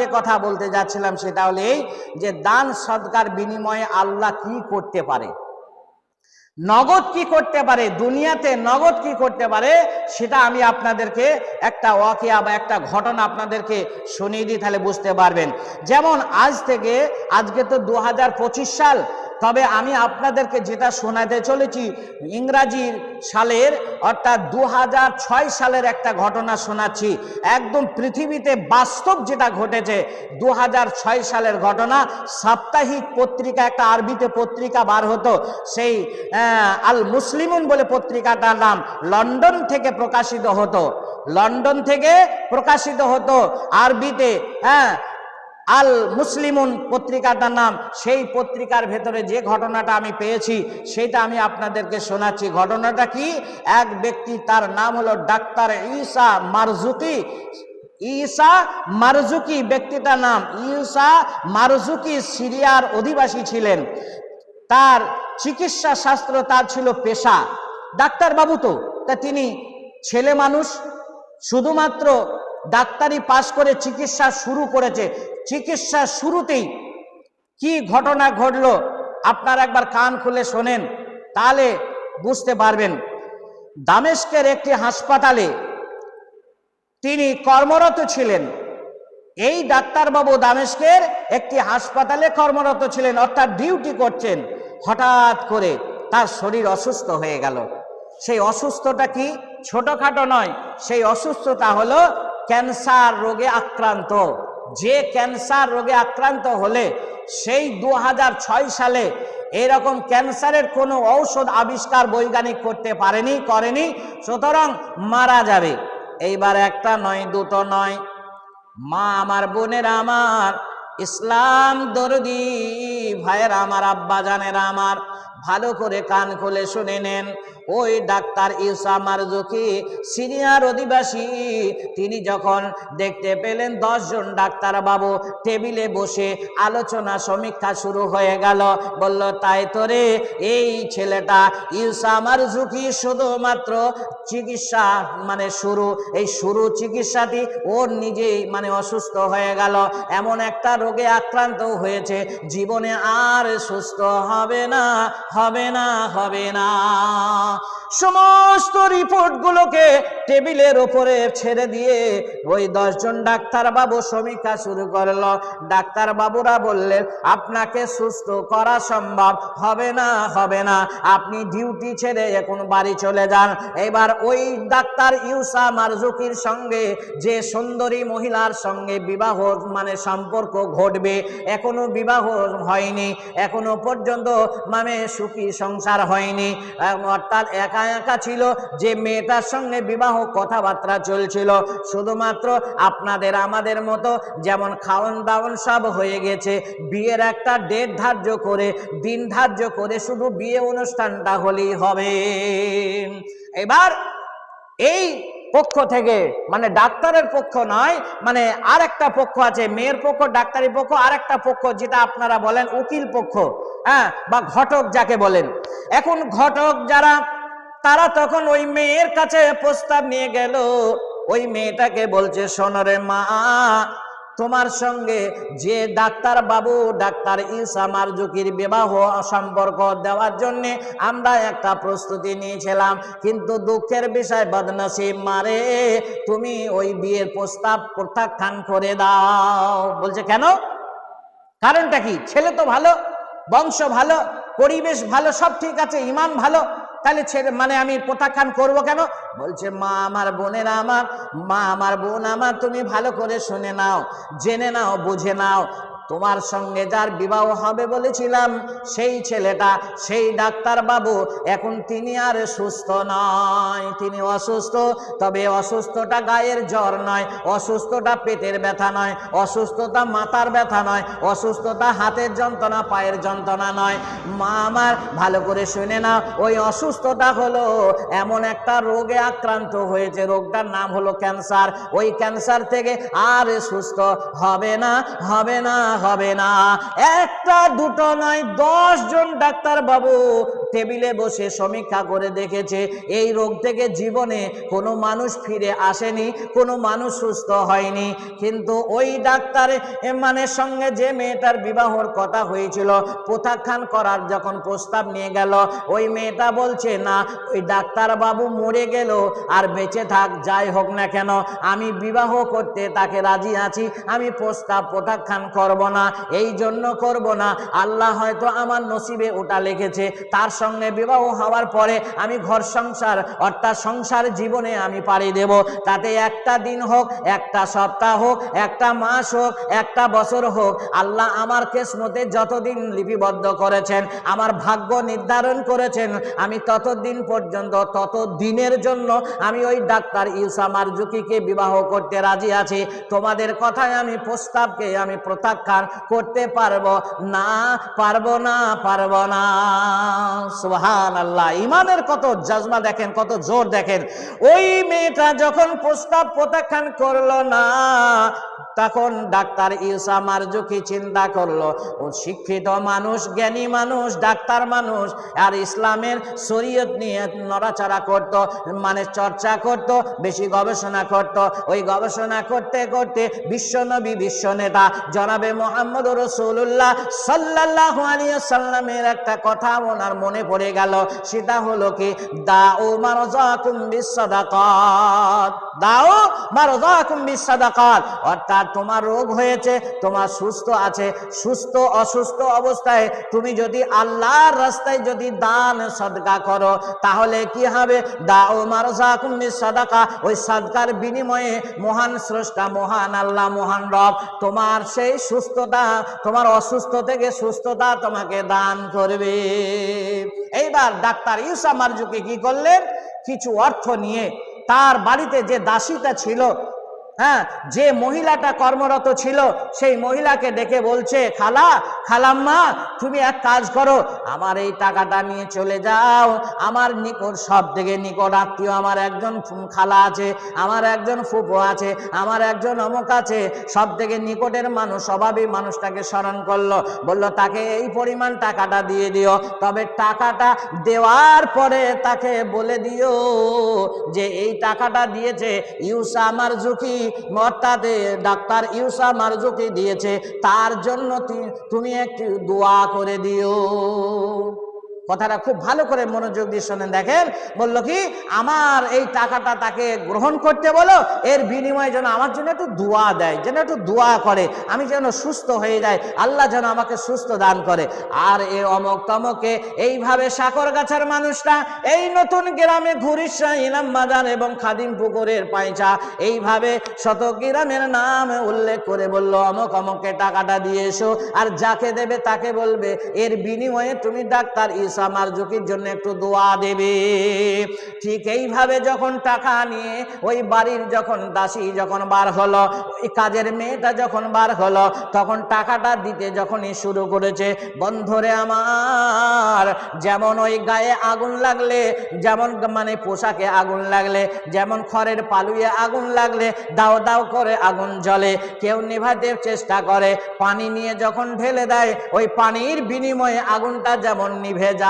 যে কথা বলতে যাচ্ছিলাম সেটা হলে যে দান সদকার বিনিময়ে আল্লাহ কি করতে পারে? নগদ কি করতে পারে? দুনিয়াতে নগদ কি করতে পারে? সেটা আমি আপনাদেরকে একটা ওয়াকিয়া বা একটা ঘটনা আপনাদেরকে শুনিয়ে দিই, তাহলে বুঝতে পারবেন। যেমন আজ থেকে, আজকে তো দু হাজার পঁচিশ সাল তবে আমি আপনাদেরকে যেটা শোনাতে চলেছি ইংরাজির সালের, অর্থাৎ দু হাজার ছয় সালের একটা ঘটনা শোনাচ্ছি। একদম পৃথিবীতে বাস্তব যেটা ঘটেছে দু হাজার ছয় সালের ঘটনা, সাপ্তাহিক পত্রিকা, একটা আরবিতে পত্রিকা বার হতো, সেই আল মুসলিমুন বলে পত্রিকাটার নাম লন্ডন থেকে প্রকাশিত হতো। লন্ডন থেকে প্রকাশিত হতো, আরবিতে হ্যাঁ আল মুসলিমুন পত্রিকাটার নাম। সেই পত্রিকার ভেতরে যে ঘটনাটা আমি পেয়েছি, সেটা আমি আপনাদেরকে শোনাচ্ছি। ঘটনাটা কি? এক ব্যক্তি, তার নাম হলো ডাক্তার ঈসা মারজুকি। ঈসা মারজুকি, ব্যক্তিটার নাম ঈসা মারজুকি সিরিয়ার অধিবাসী ছিলেন। তার চিকিৎসা শাস্ত্র তার ছিল পেশা। ডাক্তার বাবু তো, তা তিনি ছেলে মানুষ, শুধুমাত্র ডাক্তারি পাশ করে চিকিৎসা শুরু করেছে। চিকিৎসা শুরুতেই কি ঘটনা ঘটলো আপনারা একবার কান খুলে শোনেন, তাহলে বুঝতে পারবেন। দামেস্কের একটি হাসপাতালে তিনি কর্মরত ছিলেন। এই ডাক্তারবাবু দামেস্কের একটি হাসপাতালে কর্মরত ছিলেন, অর্থাৎ ডিউটি করছেন। হঠাৎ করে তার শরীর অসুস্থ হয়ে গেল। সেই অসুস্থতা কি? ছোটখাটো নয়, সেই অসুস্থতা হলো ক্যান্সার রোগে আক্রান্ত। যে ক্যান্সার রোগে আক্রান্ত হলে সেই দু হাজার ছয় সালে এরকম ক্যান্সারের কোনো ঔষধ আবিষ্কার বৈজ্ঞানিক করতে পারেনি, করেনি, সুতরাং মারা যাবে। এইবার একটা নয়, দুটো নয়। মা আমার, বোনের আমার, ইসলাম দরদি, ভাইয়ের আমার, আব্বা জানের আমার। ভালো করে কান খুলে শুনে নেন। ওই ডাক্তার ইউসা মারজুকি, সিনিয়র অধিবাসী, তিনি যখন দেখতে পেলেন দশজন ডাক্তার বাবু টেবিলে বসে আলোচনা সমীক্ষা শুরু হয়ে গেল। বলল, তাই তোরে এই ছেলেটা ইউসা মারজুকি শুধুমাত্র চিকিৎসা মানে শুরু, এই শুরু চিকিৎসাটি ওর নিজেই মানে অসুস্থ হয়ে গেল। এমন একটা রোগে আক্রান্ত হয়েছে, জীবনে আর সুস্থ হবে না। হবে না হবে না। সমস্ত রিপোর্টগুলোকে টেবিলের ওপরে ছেড়ে দিয়ে ওই দশজন ডাক্তার বাবু সমীক্ষা শুরু করল। ডাক্তার বাবুরা বললেন, আপনাকে সুস্থ করা সম্ভব, হবে না হবে না। আপনি ডিউটি ছেড়ে এখন বাড়ি চলে যান। এবার ওই ডাক্তার ইউসা মারজুকির সঙ্গে যে সুন্দরী মহিলার সঙ্গে বিবাহ মানে সম্পর্ক ঘটবে, এখনও বিবাহ হয়নি। এখনও পর্যন্ত মানে সুখী সংসার হয়নি। অর্থাৎ একা একা ছিল, যে মেয়েটার সঙ্গে বিবাহ কথাবার্তা চলছিল। শুধুমাত্র আপনাদের, আমাদের মতো যেমন খাওয়ান দাওয়ান সব হয়ে গেছে, বিয়ের একটা ডেট ধার্য করে, দিন ধার্য করে শুধু বিয়ে অনুষ্ঠানটা হলেই হবে। এবার এই পক্ষ থেকে মানে ডাক্তারের পক্ষ নয় মানে আর একটা পক্ষ আছে, মেয়ের পক্ষ, ডাক্তারি পক্ষ আর একটা পক্ষ যেটা আপনারা বলেন উকিল পক্ষ হ্যাঁ বা ঘটক যাকে বলেন। এখন ঘটক যারা তারা তখন ওই মেয়ের কাছে প্রস্তাব নিয়ে গেল। ওই মেয়েটাকে বলছে সোনরে মা, তোমার সঙ্গে যে ডাক্তার বাবু, ডাক্তার ইসা মারজুকির বিবাহ সম্পর্ক দেওয়ার জন্য আমরা একটা প্রস্তুতি নিয়েছিলাম। কিন্তু দুঃখের বিষয়, বদনসিব মারে, তুমি ওই বিয়ের প্রস্তাব প্রত্যাখ্যান করে দাও। বলছে, কেন? কারণটা কি? ছেলে তো ভালো, বংশ ভালো, পরিবেশ ভালো, সব ঠিক আছে, ইমান ভালো তাহলে ছেড়ে মানে আমি প্রত্যাখ্যান করব কেন? বলছে, মা, আমার বোনের আমার, মা, আমার বোন আমার, তুমি ভালো করে শুনে নাও, জেনে নাও, বুঝে নাও তোমার সঙ্গে যার বিবাহ হবে বলেছিলাম, সেই ছেলেটা, সেই ডাক্তার বাবু, এখন তিনি আর সুস্থ নয়। তিনি অসুস্থ, তবে অসুস্থটা গায়ের জ্বর নয়, অসুস্থটা পেটের ব্যথা নয় অসুস্থতা মাথার ব্যথা নয় অসুস্থতা হাতের যন্ত্রণা, পায়ের যন্ত্রণা নয়। মা আমার, ভালো করে শুনে না ওই অসুস্থতা হলো এমন একটা রোগে আক্রান্ত হয়েছে, রোগটার নাম হলো ক্যান্সার। ওই ক্যান্সার থেকে আর সুস্থ হবে না হবে না হবে না। একটা, দুটো নয় দশ জন ডাক্তার বাবু টেবিলে বসে সমীক্ষা করে দেখেছে, এই রোগ থেকে জীবনে কোনো মানুষ ফিরে আসেনি, কোনো মানুষ সুস্থ হয়নি। কিন্তু ওই ডাক্তার মানে সঙ্গে যে মেয়েটার বিবাহর কথা হয়েছিল, প্রত্যাখ্যান করার যখন প্রস্তাব নিয়ে গেল, ওই মেয়েটা বলছে, না, ওই ডাক্তার বাবু মরে গেল আর বেঁচে থাক, যাই হোক না কেন, আমি বিবাহ করতে তাকে রাজি আছি, আমি প্রস্তাব প্রত্যাখ্যান করব না এই জন্য করব না। আল্লাহ হয়তো আমার নসিবে ওটা লিখেছে। তার সঙ্গে বিবাহ হওয়ার পরে আমি ঘর সংসার, অর্থাৎ সংসার জীবনে আমি পাড়ি দেব। তাতে একটা দিন হোক, একটা সপ্তাহ হোক, একটা মাস হোক, একটা বছর হোক, আল্লাহ আমার কেসমতে যতদিন লিপিবদ্ধ করেছেন, আমার ভাগ্য নির্ধারণ করেছেন, আমি ততদিন পর্যন্ত তত দিনের জন্য আমি ওই ডাক্তার ইউসা মারজুকিকে বিবাহ করতে রাজি আছি। তোমাদের কথায় আমি প্রস্তাবকে আমি প্রত্যাখ্যান করতে পারব না পারব না পারব না। সুহান আল্লাহ ইমানের কত জাজমা দেখেন, কত জোর দেখেন। ওই মেয়েটা যখন প্রস্তাব প্রত্যাখ্যান করল না, তখন ডাক্তার ইউসা মারজুকি চিন্তা করল, ও শিক্ষিত মানুষ, জ্ঞানী মানুষ, ডাক্তার মানুষ, আর ইসলামের শরীয়ত নিয়ে নড়াচড়া করত মানে চর্চা করত, বেশি গবেষণা করত। ওই গবেষণা করতে করতে বিশ্বনবী বিশ্ব নেতা, জনাবে মোহাম্মদ রসুল্লাহ সাল্লাহ সাল্লামের একটা কথা ওনার মনে পড়ে গেল। সেটা হলো কি? দাও অর্থাৎ তোমার রোগ হয়েছে, তোমার সুস্থ আছে, সুস্থ অসুস্থ অবস্থায় তুমি যদি আল্লাহর রাস্তায় যদি দান সদকা করো, তাহলে কি হবে? দাও মারজাকুম ওই সদকার বিনিময়ে মহান স্রষ্টা, মহান আল্লাহ, মহান রব, তোমার সেই সুস্থতা তোমার অসুস্থ থেকে সুস্থতা তোমাকে দান করবে। এইবার ডাক্তার ইউসা মার্জুকে কি করলেন? কিছু অর্থ নিয়ে তার বাড়িতে যে দাসীটা ছিল হ্যাঁ যে মহিলাটা কর্মরত ছিল, সেই মহিলাকে ডেকে বলছে, খালা, খালাম্মা, তুমি এক কাজ করো, আমার এই টাকাটা নিয়ে চলে যাও। আমার নিকট সব থেকে নিকট আত্মীয় আমার একজন খালা আছে, আমার একজন ফুপো আছে, আমার একজন অমুক আছে। সব থেকে নিকটের মানুষ স্বভাবই মানুষটাকে স্মরণ করল, বলল, তাকে এই পরিমাণ টাকাটা দিয়ে দিও। তবে টাকাটা দেওয়ার পরে তাকে বলে দিও যে, এই টাকাটা দিয়েছে ইউসা আমার ঝুঁকি অর্থাৎ ডাক্তার ইউসা মারজুকি দিয়েছে তার জন্য তুমি একটি দোয়া করে দিও। কথাটা খুব ভালো করে মনোযোগ দিয়ে শোনেন, দেখেন। বলল কি, আমার এই টাকাটা তাকে গ্রহণ করতে বলো, এর বিনিময়ে যেন আমার জন্য একটু দোয়া দেয়, যেন একটু দোয়া করে, আমি যেন সুস্থ হয়ে যাই, আল্লাহ যেন আমাকে সুস্থ দান করে। আর এ অমক তমকে এইভাবে সাকর গাছার মানুষটা এই নতুন গ্রামে ঘুরিশা ইলাম বাজার এবং খাদিম পুকুরের পাইচা এইভাবে শত গ্রামের নাম উল্লেখ করে বলল, অমক অমকে টাকাটা দিয়ে এসো, আর যাকে দেবে তাকে বলবে, এর বিনিময়ে তুমি ডাক্তার ইসা আমার ঝুঁকির জন্য একটু দোয়া দেবে। ঠিক এইভাবে যখন টাকা নিয়ে ওই বাড়ির যখন দাসী যখন বার হলো, ওই কাজের মেয়েটা যখন বার হলো, তখন টাকাটা দিতে যখনই শুরু করেছে, বন্ধরে আমার, যেমন ওই গায়ে আগুন লাগলে, যেমন মানে পোশাকে আগুন লাগলে, যেমন খড়ের পালুয়ে আগুন লাগলে, দাও দাও করে আগুন জ্বলে, কেউ নেভাতে চেষ্টা করে। পানি নিয়ে যখন ঢেলে দেয়, ওই পানির বিনিময়ে আগুনটা যেমন নিভে যায়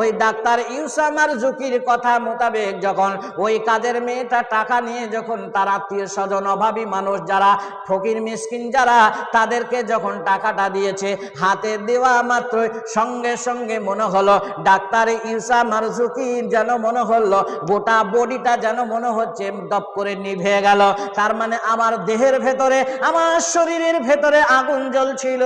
ওই ডাক্তার ইউসামার ঝুঁকির কথা মোতাবেক যখন ওই কাজের মেয়েটা টাকা নিয়ে যখন তার আত্মীয় স্বজন, অভাবী মানুষ যারা, ফকির, মিসকিন যারা, তাদেরকে যখন টাকাটা দিয়েছে, হাতে দেওয়া মাত্র সঙ্গে সঙ্গে মনে হলো ডাক্তার ইউসা মারজুকির যেন মনে হলো, গোটা বডিটা যেন মনে হচ্ছে দপ করে নিভে গেল। তার মানে আমার দেহের ভেতরে, আমার শরীরের ভেতরে আগুন জ্বলছিল।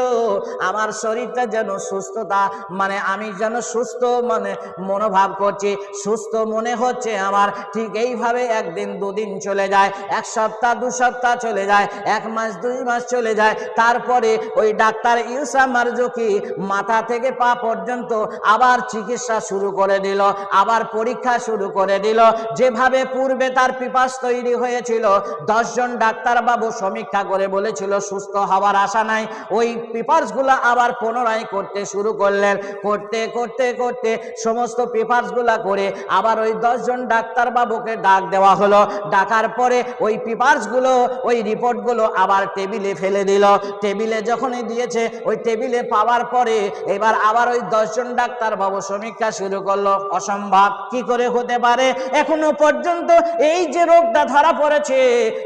আমার শরীরটা যেন সুস্থতা মানে আমি যেন সুস্থ মানে মনোভাব করছি, সুস্থ মনে হচ্ছে আমার। ঠিক এইভাবে একদিন দুদিন চলে যায়, এক সপ্তাহ, দু সপ্তাহ চলে যায়, এক মাস, দুই মাস চলে যায়। তারপরে ওই ডাক্তার ইউসা মারজুকি মাথা থেকে পা পর্যন্ত আবার চিকিৎসা শুরু করে দিল, আবার পরীক্ষা শুরু করে দিল। যেভাবে পূর্বে তার পিপাস তৈরি হয়েছিল, দশজন ডাক্তারবাবু সমীক্ষা করে বলেছিল, সুস্থ হওয়ার আশা নাই। ওই পিপাসগুলো আবার পুনরায় করতে শুরু করলেন। করতে করতে করতে সমস্ত পেপারসগুলা করে আবার ওই দশজন ডাক্তার বাবুকে ডাক দেওয়া হলো। ডাকার পরে ওই পেপারসগুলো, ওই রিপোর্টগুলো আবার টেবিলে ফেলে দিল। টেবিলে যখনই দিয়েছে, ওই টেবিলে পাওয়ার পরে এবার আবার ওই দশজন ডাক্তার বাবু সমীক্ষা শুরু করল। অসম্ভব, কি করে হতে পারে? এখনও পর্যন্ত এই যে রোগটা ধরা পড়েছে,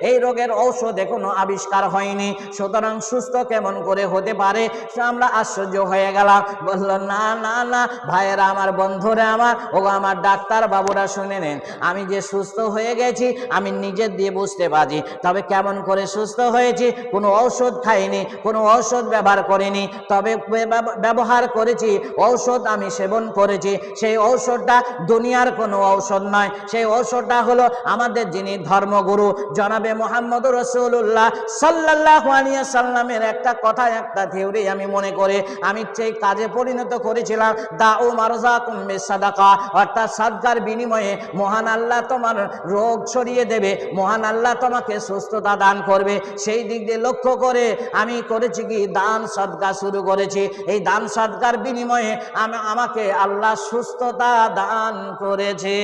এই রোগের ঔষধ এখনও আবিষ্কার হয়নি। সুতরাং সুস্থ কেমন করে হতে পারে? আমরা আশ্চর্য হয়ে গেলাম। বলল, না না না ভাইয়েরা আমার, বন্ধুরা আমার ও আমার ডাক্তার বাবুরা শুনে নেন। আমি যে সুস্থ হয়ে গেছি, আমি নিজের দিয়ে বুঝতে পারি তবে কেমন করে সুস্থ হয়েছি, কোনো ঔষধ খাইনি, কোনো ঔষধ ব্যবহার করিনি, তবে ব্যবহার করেছি, ঔষধ আমি সেবন করেছি, সেই ঔষধটা দুনিয়ার কোনো ঔষধ নয়, সেই ঔষধটা হলো আমাদের যিনি ধর্মগুরু, জনাবে মোহাম্মদ রসুল্লাহ সাল্লাহ সাল্লামের একটা কথা, একটা থিওরি আমি মনে করে আমি সেই কাজে পরিণত করেছিলাম দা ও মারজা কুম্বে সাদাকা। অর্থাৎ সাদকার বিনিময়ে মহান আল্লাহ তোমার রোগ ছড়িয়ে দেবে, মহান আল্লাহ তোমাকে সুস্থতা দান করবে। সেই দিক দিয়ে লক্ষ্য করে আমি করেছি কি? দান সদকা শুরু করেছি। এই দান সদকার বিনিময়ে আমি, আমাকে আল্লাহ সুস্থতা দান করেছে।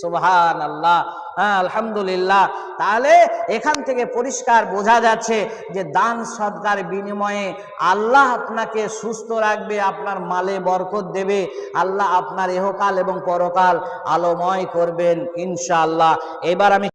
সুবহান আল্লাহ হ্যাঁ আলহামদুলিল্লাহ। তাহলে এখান থেকে পরিষ্কার বোঝা যাচ্ছে যে দান সদকার বিনিময়ে আল্লাহ আপনাকে সুস্থ রাখবে আপনার মালে বরকত দেবে। আল্লাহ আপনার এহকাল এবং পরকাল আলোময় করবেন ইনশাআল্লাহ। এবার আমি